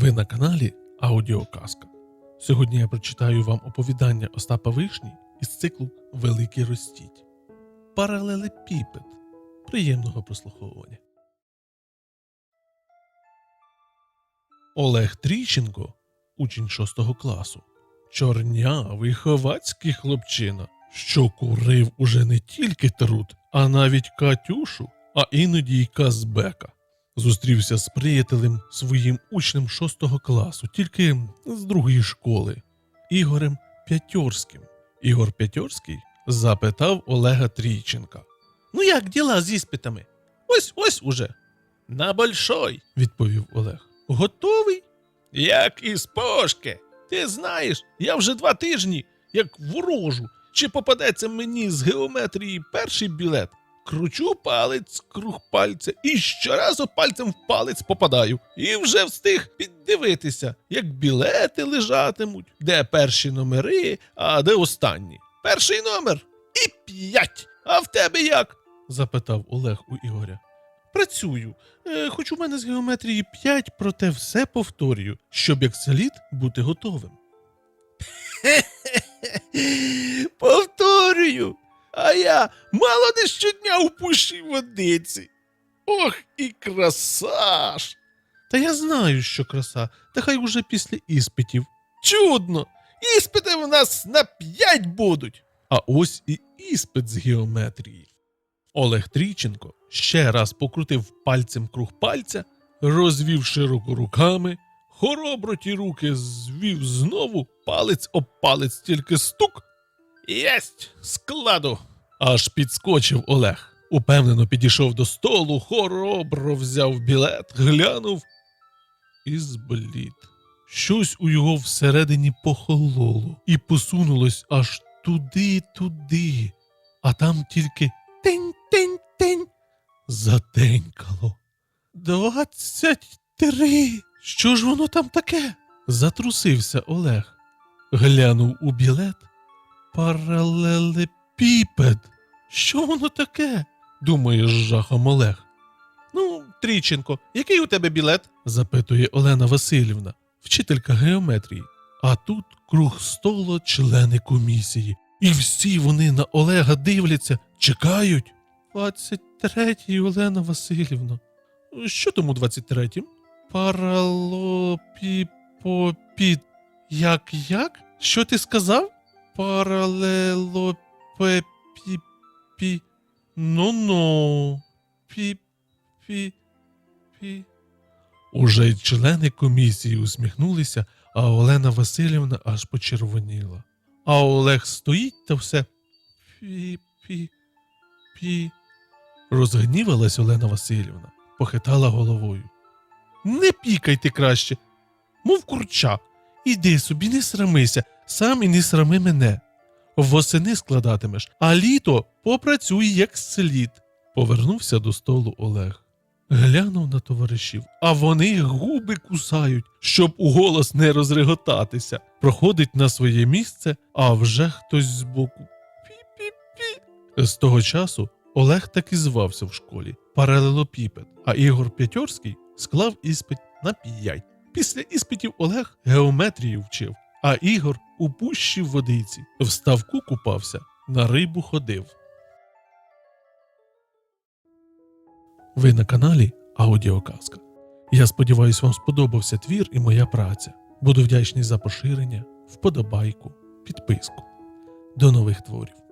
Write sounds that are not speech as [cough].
Ви на каналі Аудіоказка. Сьогодні я прочитаю вам оповідання Остапа Вишні із циклу Великий Ростіть. Паралелепіпед. Приємного прослуховування. Олег Тріщенко, учень 6 класу, чорнявий ховацький хлопчина, що курив уже не тільки труд, а навіть Катюшу, а іноді й Казбека зустрівся з приятелем своїм учнем шостого класу, тільки з другої школи, Ігорем П'ятьорським. Ігор П'ятьорський запитав Олега Трійченка. Ну як діла з іспитами? Ось ось уже. На большой, відповів Олег. Готовий? Як із пошки. Ти знаєш, я вже два тижні, як ворожу. Чи попадеться мені з геометрії перший білет? Кручу палець круг пальця і щоразу пальцем в палець попадаю. І вже встиг піддивитися, як білети лежатимуть, де перші номери, а де останні. Перший номер і п'ять. А в тебе як? запитав Олег у Ігоря. Працюю, е, хоч у мене з геометрії п'ять, проте все повторюю, щоб як слід бути готовим. [laughs] Повторюю, а я мало не щодня у пущій водиці. Ох, і краса ж! Та я знаю, що краса, та хай уже після іспитів. Чудно! Іспити в нас на п'ять будуть. А ось і іспит з геометрії. Олег Трійченко ще раз покрутив пальцем круг пальця, розвів широко руками, хоробро ті руки звів знову, палець об палець тільки стук. Єсть складу. Аж підскочив Олег. Упевнено підійшов до столу, хоробро взяв білет, глянув і зблід. Щось у його всередині похололо і посунулось аж туди-туди, а там тільки тень-тень-тень затенькало. Двадцять три. Що ж воно там таке? Затрусився Олег. Глянув у білет. Паралелепіпед. Що воно таке? думає з жахом Олег. Ну, Тріченко, який у тебе білет? запитує Олена Васильівна, вчителька геометрії. А тут круг столу члени комісії. І всі вони на Олега дивляться, чекають. 23-й, Олена Васильівна. Що тому 23-ім? Паралопіпопід. Як як? Що ти сказав? Паралелопепіпі. Ну-ну. Пі-пі-пі. Уже й члени комісії усміхнулися, а Олена Васильівна аж почервоніла. А Олег стоїть та все. Пі-пі-пі. Розгнівалась Олена Васильівна, похитала головою. Не пікайте краще, мов курча. Іди собі, не срамися, сам і не срами мене. Восени складатимеш, а літо попрацюй як слід. Повернувся до столу Олег. Глянув на товаришів, а вони губи кусають, щоб у голос не розреготатися. Проходить на своє місце, а вже хтось збоку. Пі-пі-пі. З того часу Олег так і звався в школі паралелопіпед, а Ігор П'ятьорський склав іспит на п'ять. Після іспитів Олег геометрію вчив, а Ігор у пущі в водиці, в ставку купався, на рибу ходив. Ви на каналі Аудіоказка. Я сподіваюся, вам сподобався твір і моя праця. Буду вдячний за поширення, вподобайку, підписку. До нових творів.